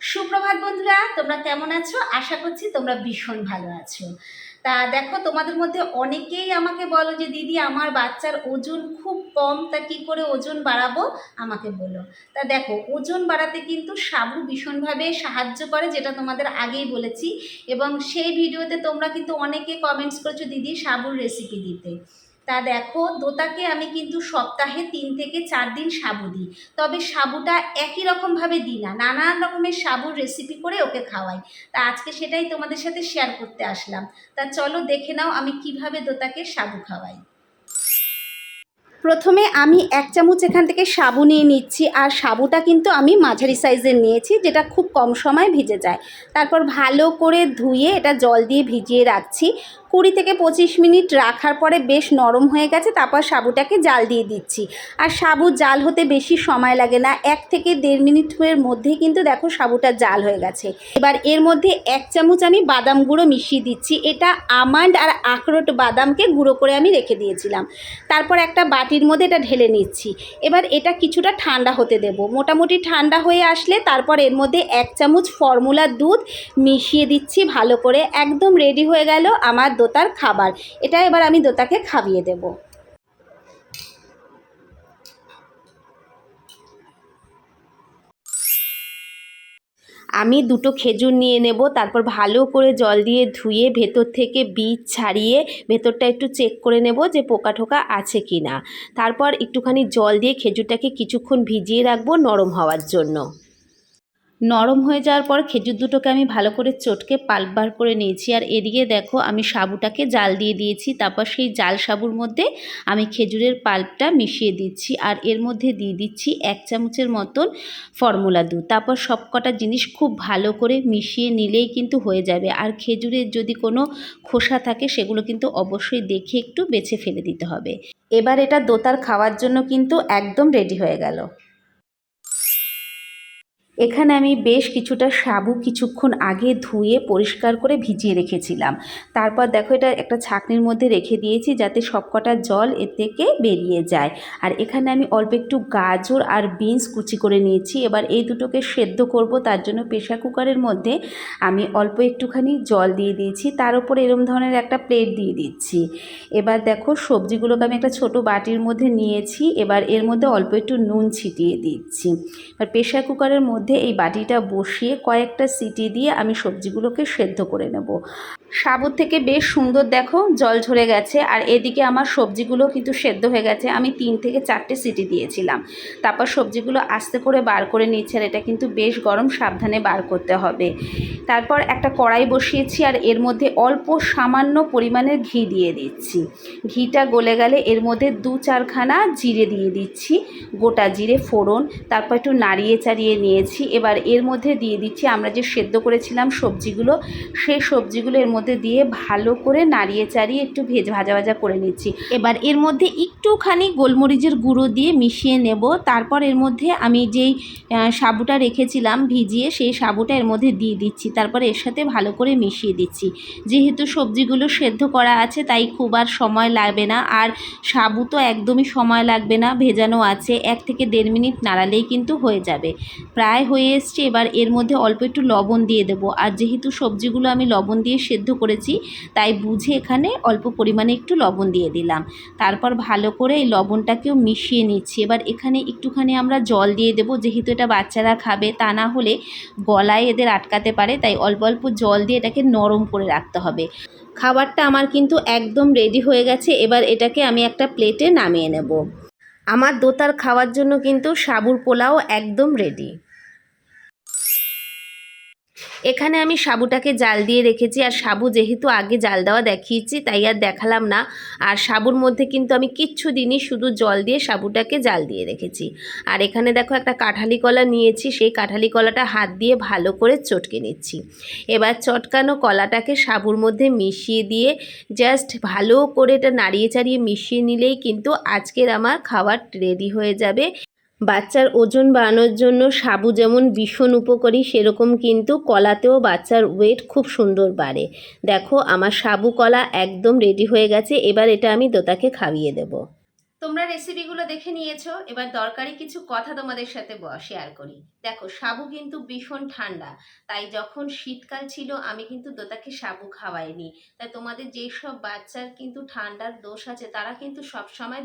সুপ্রভাত বন্ধুরা, তোমরা কেমন আছো? আশা করছি তোমরা ভীষণ ভালো আছো। তা দেখো, তোমাদের মধ্যে অনেকেই আমাকে বলো যে, দিদি, আমার বাচ্চার ওজন খুব কম, তা কী করে ওজন বাড়াবো? আমাকে বলো। তা দেখো, ওজন বাড়াতে কিন্তু সাবু ভীষণভাবে সাহায্য করে, যেটা তোমাদের আগেই বলেছি। এবং সেই ভিডিওতে তোমরা কিন্তু অনেকে কমেন্টস করেছ, দিদি, সাবুর রেসিপি দিতে। তা দেখো, দোতাকে আমি কিন্তু সপ্তাহে তিন থেকে চার দিন সাবু দিই। তবে সাবুটা একই রকমভাবে দিই না, নানান রকমের সাবুর রেসিপি করে ওকে খাওয়াই। তা আজকে সেটাই তোমাদের সাথে শেয়ার করতে আসলাম। তা চলো দেখে নাও আমি কীভাবে দোতাকে সাবু খাওয়াই। প্রথমে আমি এক চামচ এখান থেকে সাবু নিয়ে নিচ্ছি, আর সাবুটা কিন্তু আমি মাঝারি সাইজের নিয়েছি, যেটা খুব কম সময় ভিজে যায়। তারপর ভালো করে ধুয়ে এটা জল দিয়ে ভিজিয়ে রাখছি। কুড়ি থেকে পঁচিশ মিনিট রাখার পরে বেশ নরম হয়ে গেছে, তারপর সাবুটাকে জাল দিয়ে দিচ্ছি। আর সাবু জাল হতে বেশি সময় লাগে না, এক থেকে দেড় মিনিটের মধ্যেই কিন্তু দেখো সাবুটা জাল হয়ে গেছে। এবার এর মধ্যে এক চামচ আমি বাদাম গুঁড়ো মিশিয়ে দিচ্ছি। এটা আমান্ড আর আখরোট বাদামকে গুঁড়ো করে আমি রেখে দিয়েছিলাম। তারপর একটা বাটির মধ্যে এটা ঢেলে নিচ্ছি। এবার এটা কিছুটা ঠান্ডা হতে দেব। মোটামুটি ঠান্ডা হয়ে আসলে তারপর এর মধ্যে এক চামচ ফর্মুলার দুধ মিশিয়ে দিচ্ছি ভালো করে। একদম রেডি হয়ে গেল আমার দোতার খাবার। এটা এবার আমি দোতাকে খাবিয়ে দেব। আমি দুটো খেজুর নিয়ে নেব, তারপর ভালো করে জল দিয়ে ধুয়ে ভেতর থেকে বীজ ছাড়িয়ে ভেতরটা একটু চেক করে নেব যে পোকা ঠোকা আছে কি না। তারপর একটুখানি জল দিয়ে খেজুরটাকে কিছুক্ষণ ভিজিয়ে রাখব নরম হওয়ার জন্য। নরম হয়ে যাওয়ার পর খেজুর দুটোকে আমি ভালো করে চটকে পাল্প বার করে নিয়েছি। আর এদিকে দেখো আমি সাবুটাকে জাল দিয়ে দিয়েছি। তারপর সেই জাল সাবুর মধ্যে আমি খেজুরের পাল্পটা মিশিয়ে দিচ্ছি। আর এর মধ্যে দিয়ে দিচ্ছি এক চামচের মতন ফর্মুলা দুধ। তারপর সব কটা জিনিস খুব ভালো করে মিশিয়ে নিলেই কিন্তু হয়ে যাবে। আর খেজুরের যদি কোনো খোসা থাকে সেগুলো কিন্তু অবশ্যই দেখে একটু বেছে ফেলে দিতে হবে। এবার এটা দোতার খাওয়ার জন্য কিন্তু একদম রেডি হয়ে গেল। এখানে আমি বেশ কিছুটা সাবু কিছুক্ষণ আগে ধুয়ে পরিষ্কার করে ভিজিয়ে রেখেছিলাম। তারপর দেখো এটা একটা ছাকনির মধ্যে রেখে দিয়েছি যাতে সবকটা জল এ থেকে বেরিয়ে যায়। আর এখানে আমি অল্প একটু গাজর আর বিনস কুচি করে নিয়েছি। এবার এই দুটোকে সেদ্ধ করব, তার জন্য প্রেশার কুকারের মধ্যে আমি অল্প একটুখানি জল দিয়ে দিয়েছি। তার উপর এরম ধরনের একটা প্লেট দিয়ে দিচ্ছি। এবার দেখো সবজিগুলোকে আমি একটা ছোট বাটির মধ্যে নিয়েছি। এবার এর মধ্যে অল্প একটু নুন ছিটিয়ে দিচ্ছি। আর প্রেশার কুকারের মধ্যে এই বাটিটা বসিয়ে কয়েকটা সিটি দিয়ে আমি সবজিগুলোকে সেদ্ধ করে নেব। সাবুর থেকে বেশ সুন্দর দেখো, জল ঝরে গেছে। আর এদিকে আমার সবজিগুলো কিন্তু সেদ্ধ হয়ে গেছে। আমি তিন থেকে চারটে সিটি দিয়েছিলাম। তারপর সবজিগুলো আস্তে করে বার করে নিচ্ছে আর এটা কিন্তু বেশ গরম, সাবধানে বার করতে হবে। তারপর একটা কড়াই বসিয়েছি আর এর মধ্যে অল্প সামান্য পরিমাণের ঘি দিয়ে দিচ্ছি। ঘিটা গলে গেলে এর মধ্যে দু চারখানা জিরে দিয়ে দিচ্ছি। গোটা জিরে, ফোড়ন, তারপর একটু নাড়িয়ে চাড়িয়ে নিয়েছি। এবার এর মধ্যে দিয়ে দিচ্ছি, আমরা যে সেদ্ধ করেছিলাম সবজিগুলো, সেই সবজিগুলো এর মধ্যে দিয়ে ভালো করে নাড়িয়ে চাড়িয়ে একটু ভেজ, ভাজা ভাজা করে নিচ্ছি। এবার এর মধ্যে একটুখানি গোলমরিচের গুঁড়ো দিয়ে মিশিয়ে নেব, তারপর এর মধ্যে আমি যেই সাবুটা রেখেছিলাম ভিজিয়ে, সেই সাবুটা এর মধ্যে দিয়ে দিচ্ছি, তারপর এর সাথে ভালো করে মিশিয়ে দিচ্ছি। যেহেতু সবজিগুলো সেদ্ধ করা আছে, তাই খুব আর সময় লাগবে না, আর সাবু তো একদমই সময় লাগবে না, ভেজানো আছে, এক থেকে দেড় মিনিট নাড়ালেই কিন্তু হয়ে যাবে। প্রায় হয়ে এসছে, এবার এর মধ্যে অল্প একটু লবণ দিয়ে দেবো। আর যেহেতু সবজিগুলো আমি লবণ দিয়ে সেদ্ধ করেছি, তাই বুঝে এখানে অল্প পরিমাণে একটু লবণ দিয়ে দিলাম। তারপর ভালো করে এই লবণটাকেও মিশিয়ে নিচ্ছি। এবার এখানে একটুখানি আমরা জল দিয়ে দেবো, যেহেতু এটা বাচ্চারা খাবে, তা না হলে গলায় এদের আটকাতে পারে, তাই অল্প অল্প জল দিয়ে এটাকে নরম করে রাখতে হবে। খাবারটা আমার কিন্তু একদম রেডি হয়ে গেছে, এবার এটাকে আমি একটা প্লেটে নামিয়ে নেব। আমার দোতার খাওয়ার জন্য কিন্তু সাবুর পোলাও একদম রেডি এখানে আমি সাবুটাকে জাল দিয়ে রেখেছি, আর সাবু যেহেতু আগে জাল দেওয়া দেখিয়েছি, তাই আর দেখালাম না। আর সাবুর মধ্যে কিন্তু আমি কিচ্ছু দিনই শুধু জল দিয়ে সাবুটাকে জাল দিয়ে রেখেছি। আর এখানে দেখো একটা কাঁঠালি কলা নিয়েছি, সেই কাঁঠালি কলাটা হাত দিয়ে ভালো করে চটকে নিচ্ছি। এবার চটকানো কলাটাকে সাবুর মধ্যে মিশিয়ে দিয়ে জাস্ট ভালো করে এটা নাড়িয়ে চাড়িয়ে মিশিয়ে নিলেই কিন্তু আজকের আমার খাবার রেডি হয়ে যাবে। বাচ্চার ওজন বাড়ানোর জন্য সাবু যেমন ভীষণ উপকারী, সেরকম কিন্তু কলাতেও বাচ্চার ওয়েট খুব সুন্দর বাড়ে। দেখো, আমার সাবু কলা একদম রেডি হয়ে গেছে, এবার এটা আমি দোতাকে খাইয়ে দেবো। তোমরা রেসিপিগুলো দেখে নিয়েছো, এবার দরকারি কিছু কথা তোমাদের সাথে শেয়ার করি। দেখো, সাবু কিন্তু ভীষণ ঠান্ডা, তাই যখন শীতকাল ছিল আমি কিন্তু দোতাকে সাবু খাওয়াইনি। তাই তোমাদের যেই সব বাচ্চার কিন্তু ঠান্ডার দোষ আছে, তারা কিন্তু সবসময়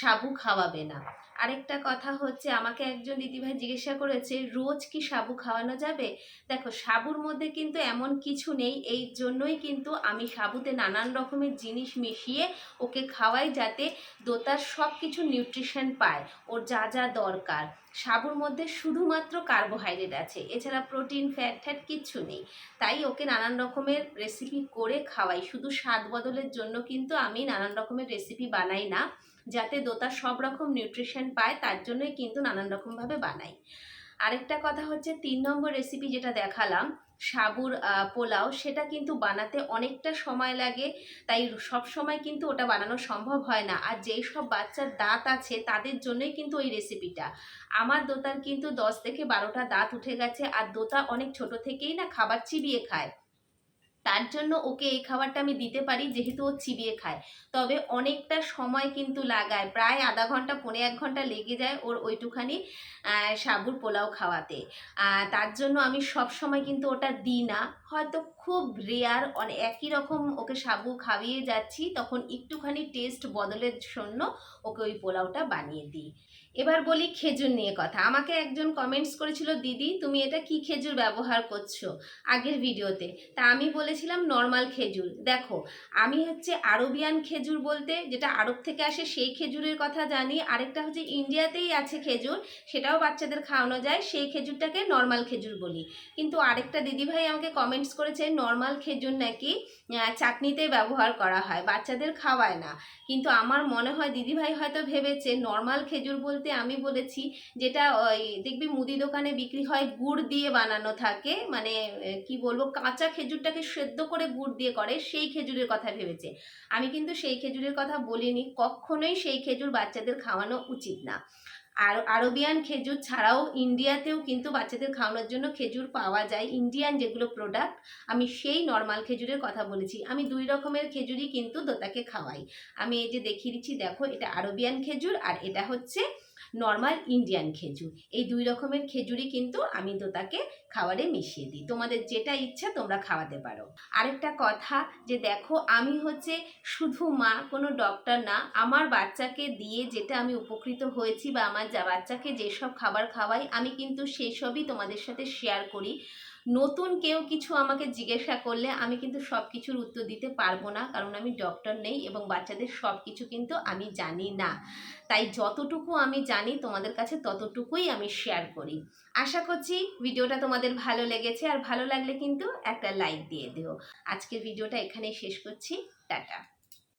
সাবু খাওয়াবে না। আরেকটা কথা হচ্ছে, আমাকে একজন দিদিভাই জিজ্ঞাসা করেছে, রোজ কি সাবু খাওয়ানো যাবে? দেখো, সাবুর মধ্যে কিন্তু এমন কিছু নেই, এই জন্যই কিন্তু আমি সাবুতে নানান রকমের জিনিস মিশিয়ে ওকে খাওয়াই যাতে দোতার সব কিছু নিউট্রিশন পায়, ওর যা যা দরকার। সাবুর মধ্যে শুধুমাত্র কার্বোহাইড্রেট আছে, এছাড়া প্রোটিন ফ্যাট ফ্যাট কিচ্ছু নেই। তাই ওকে নানান রকমের রেসিপি করে খাওয়াই। শুধু স্বাদ বদলের জন্য কিন্তু আমি নানান রকমের রেসিপি বানাই না, যাতে দোতা সব রকম নিউট্রিশন পায়, তার জন্যই কিন্তু নানান রকমভাবে বানাই। আরেকটা কথা হচ্ছে, তিন নম্বর রেসিপি যেটা দেখালাম সাবুর পোলাও, সেটা কিন্তু বানাতে অনেকটা সময় লাগে। তাই সব সময় কিন্তু ওটা বানানো সম্ভব হয় না। আর যেই সব বাচ্চার দাঁত আছে, তাদের জন্যই কিন্তু ওই রেসিপিটা আমার দোতার কিন্তু দশ থেকে বারোটা দাঁত উঠে গেছে, আর দোতা অনেক ছোট থেকেই না খাবার চিবিয়ে খায়। তার জন্য ওকে এই খাবারটা আমি দিতে পারি, যেহেতু ও চিবিয়ে খায়। তবে অনেকটা সময় কিন্তু লাগায়, প্রায় আধা ঘণ্টা পনেরো এক ঘণ্টা লেগে যায় ওর ওইটুখানি সাবুর পোলাও খাওয়াতে। তার জন্য আমি সব সময় কিন্তু ওটা দিই না। হয়তো খুব রেয়ার একই রকম ওকে সাবু খাইয়ে যাচ্ছি, তখন একটুখানি টেস্ট বদলের জন্য ওকে ওই পোলাওটা বানিয়ে দিই। এবার বলি খেজুর নিয়ে কথা। আমাকে একজন কমেন্টস করেছিল, দিদি, তুমি এটা কি খেজুর ব্যবহার করছ? আগের ভিডিওতে। তা আমি বলেছিলাম নর্মাল খেজুর। দেখো, আমি হচ্ছে আরবিয়ান খেজুর বলতে যেটা আরব থেকে আসে সেই খেজুরের কথা জানি। আরেকটা হচ্ছে ইন্ডিয়াতেই আছে খেজুর, সেটাও বাচ্চাদের খাওয়ানো যায়। সেই খেজুরটাকে নর্মাল খেজুর বলি। কিন্তু আরেকটা দিদিভাই আমাকে কমেন্টস করেছে নর্মাল খেজুর নাকি চাটনিতে ব্যবহার করা হয়, বাচ্চাদের খাওয়ায় না। কিন্তু আমার মনে হয় দিদিভাই হয়তো ভেবেছে নর্মাল খেজুর বলতে আমি বলেছি, যেটা ওই দেখবি মুদি দোকানে বিক্রি হয় গুড় দিয়ে বানানো থাকে মানে কি বলব, কাঁচা খেজুরটাকে সেদ্ধ করে গুড় দিয়ে করে, সেই খেজুরের কথা ভেবেছে। আমি কিন্তু সেই খেজুরের কথা বলিনি, কখনোই সেই খেজুর বাচ্চাদের খাওয়ানো উচিত না। আর, আরবিয়ান খেজুর ছাড়াও ইন্ডিয়াতেও কিন্তু বাচ্চাদের খাওয়ানোর জন্য খেজুর পাওয়া যায়, ইন্ডিয়ান যেগুলো প্রোডাক্ট আমি সেই নর্মাল খেজুরের কথা বলেছি। আমি দুই রকমের খেজুরই কিন্তু দোতাকে খাওয়াই। আমি এই যে দেখিয়ে দিচ্ছি, দেখো, এটা আরবিয়ান খেজুর আর এটা হচ্ছে নর্মাল ইন্ডিয়ান খেজুর। এই দুই রকমের খেজুরই কিন্তু আমি দোতাকে খাবারে মিশিয়ে দিই। তোমাদের যেটা ইচ্ছা তোমরা খাওয়াতে পারো। আরেকটা কথা যে দেখো, আমি হচ্ছে শুধু মা, কোনো ডক্টর না, আমার বাচ্চাকে দিয়ে যেটা আমি উপকৃত হয়েছি বা আমার যা বাচ্চাকে যেসব খাবার খাওয়াই, আমি কিন্তু সেসবই তোমাদের সাথে শেয়ার করি। নতুন কেউ কিছু আমাকে জিজ্ঞাসা করলে আমি কিন্তু সব কিছুর উত্তর দিতে পারব না, কারণ আমি ডক্টর নেই এবং বাচ্চাদের সব কিছু কিন্তু আমি জানি না। তাই যতটুকু আমি জানি তোমাদের কাছে ততটুকুই আমি শেয়ার করি। আশা করছি ভিডিওটা তোমাদের ভালো লেগেছে, আর ভালো লাগলে কিন্তু একটা লাইক দিয়ে দিও। আজকের ভিডিওটা এখানেই শেষ করছি। টাটা।